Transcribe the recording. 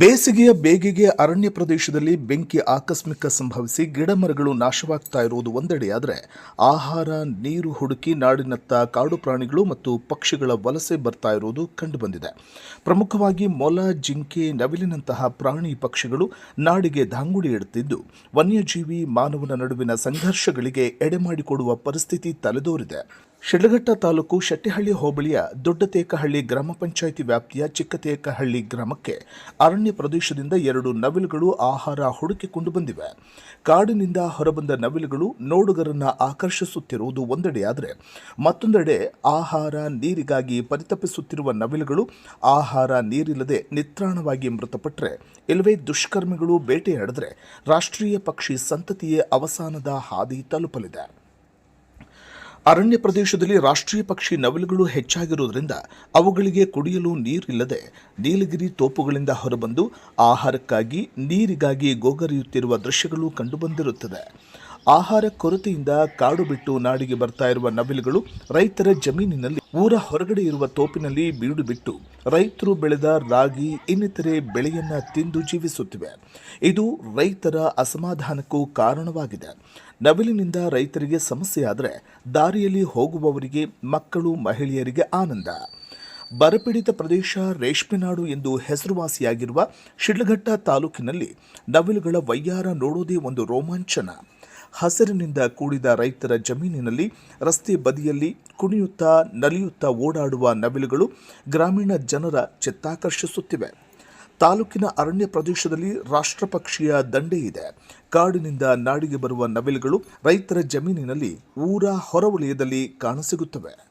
ಬೇಸಿಗೆಯ ಬೇಗೆಗೆ ಅರಣ್ಯ ಪ್ರದೇಶದಲ್ಲಿ ಬೆಂಕಿ ಆಕಸ್ಮಿಕ ಸಂಭವಿಸಿ ಗಿಡಮರಗಳು ನಾಶವಾಗ್ತಾ ಇರುವುದು ಒಂದೆಡೆಯಾದರೆ ಆಹಾರ, ನೀರು ಹುಡುಕಿ ನಾಡಿನತ್ತ ಕಾಡು ಪ್ರಾಣಿಗಳು ಮತ್ತು ಪಕ್ಷಿಗಳ ವಲಸೆ ಬರ್ತಾ ಇರುವುದು ಕಂಡುಬಂದಿದೆ. ಪ್ರಮುಖವಾಗಿ ಮೊಲ, ಜಿಂಕೆ, ನವಿಲಿನಂತಹ ಪ್ರಾಣಿ ಪಕ್ಷಿಗಳು ನಾಡಿಗೆ ದಾಂಗುಡಿ ಇಡುತ್ತಿದ್ದು ವನ್ಯಜೀವಿ ಮಾನವನ ನಡುವಿನ ಸಂಘರ್ಷಗಳಿಗೆ ಎಡೆಮಾಡಿಕೊಡುವ ಪರಿಸ್ಥಿತಿ ತಲೆದೋರಿದೆ. ಶಿಡ್ಲಘಟ್ಟ ತಾಲೂಕು ಶೆಟ್ಟಿಹಳ್ಳಿ ಹೋಬಳಿಯ ದೊಡ್ಡತೇಕಹಳ್ಳಿ ಗ್ರಾಮ ಪಂಚಾಯಿತಿ ವ್ಯಾಪ್ತಿಯ ಚಿಕ್ಕತೇಕಹಳ್ಳಿ ಗ್ರಾಮಕ್ಕೆ ಅರಣ್ಯ ಪ್ರದೇಶದಿಂದ ಎರಡು ನವಿಲುಗಳು ಆಹಾರ ಹುಡುಕಿಕೊಂಡು ಬಂದಿವೆ. ಕಾಡಿನಿಂದ ಹೊರಬಂದ ನವಿಲುಗಳು ನೋಡುಗರನ್ನು ಆಕರ್ಷಿಸುತ್ತಿರುವುದು ಒಂದೆಡೆಯಾದರೆ ಮತ್ತೊಂದೆಡೆ ಆಹಾರ ನೀರಿಗಾಗಿ ಪರಿತಪಿಸುತ್ತಿರುವ ನವಿಲುಗಳು ಆಹಾರ ನೀರಿಲ್ಲದೆ ನಿತ್ರಾಣವಾಗಿ ಮೃತಪಟ್ಟರೆ ಇಲ್ಲವೇ ದುಷ್ಕರ್ಮಿಗಳು ಬೇಟೆಯಾಡಿದ್ರೆ ರಾಷ್ಟ್ರೀಯ ಪಕ್ಷಿ ಸಂತತಿಯೇ ಅವಸಾನದ ಹಾದಿ ತಲುಪಲಿದೆ. ಅರಣ್ಯ ಪ್ರದೇಶದಲ್ಲಿ ರಾಷ್ಟ್ರೀಯ ಪಕ್ಷಿ ನವಿಲುಗಳು ಹೆಚ್ಚಾಗಿರುವುದರಿಂದ ಅವುಗಳಿಗೆ ಕುಡಿಯಲು ನೀರಿಲ್ಲದೆ ನೀಲಗಿರಿ ತೋಪುಗಳಿಂದ ಹೊರಬಂದು ಆಹಾರಕ್ಕಾಗಿ ನೀರಿಗಾಗಿ ಗೋಗರಿಯುತ್ತಿರುವ ದೃಶ್ಯಗಳು ಕಂಡುಬಂದಿರುತ್ತದೆ. ಆಹಾರ ಕೊರತೆಯಿಂದ ಕಾಡು ಬಿಟ್ಟು ನಾಡಿಗೆ ಬರ್ತಾ ಇರುವ ನವಿಲುಗಳು ರೈತರ ಜಮೀನಿನಲ್ಲಿ ಊರ ಹೊರಗಡೆ ಇರುವ ತೋಪಿನಲ್ಲಿ ಬೀಡು ಬಿಟ್ಟು ರೈತರು ಬೆಳೆದ ರಾಗಿ, ಇನ್ನಿತರೆ ಬೆಳೆಯನ್ನ ತಿಂದು ಜೀವಿಸುತ್ತಿವೆ. ಇದು ರೈತರ ಅಸಮಾಧಾನಕ್ಕೂ ಕಾರಣವಾಗಿದೆ. ನವಿಲಿನಿಂದ ರೈತರಿಗೆ ಸಮಸ್ಯೆ ಆದರೆ ದಾರಿಯಲ್ಲಿ ಹೋಗುವವರಿಗೆ ಮಕ್ಕಳು, ಮಹಿಳೆಯರಿಗೆ ಆನಂದ. ಬರಪೀಡಿತ ಪ್ರದೇಶ ರೇಷ್ಮೆನಾಡು ಎಂದು ಹೆಸರುವಾಸಿಯಾಗಿರುವ ಶಿಡ್ಲಘಟ್ಟ ತಾಲೂಕಿನಲ್ಲಿ ನವಿಲುಗಳ ವೈಯಾರ ನೋಡೋದೇ ಒಂದು ರೋಮಾಂಚನ. ಹಸಿರಿನಿಂದ ಕೂಡಿದ ರೈತರ ಜಮೀನಿನಲ್ಲಿ ರಸ್ತೆ ಬದಿಯಲ್ಲಿ ಕುಣಿಯುತ್ತಾ ನಲಿಯುತ್ತಾ ಓಡಾಡುವ ನವಿಲುಗಳು ಗ್ರಾಮೀಣ ಜನರ ಚಿತ್ತಾಕರ್ಷಿಸುತ್ತಿವೆ. ತಾಲೂಕಿನ ಅರಣ್ಯ ಪ್ರದೇಶದಲ್ಲಿ ರಾಷ್ಟ್ರಪಕ್ಷಿಯ ದಂಡೆ ಇದೆ. ಕಾಡಿನಿಂದ ನಾಡಿಗೆ ಬರುವ ನವಿಲುಗಳು ರೈತರ ಜಮೀನಿನಲ್ಲಿ ಊರ ಹೊರವಲಯದಲ್ಲಿ ಕಾಣಸಿಗುತ್ತವೆ.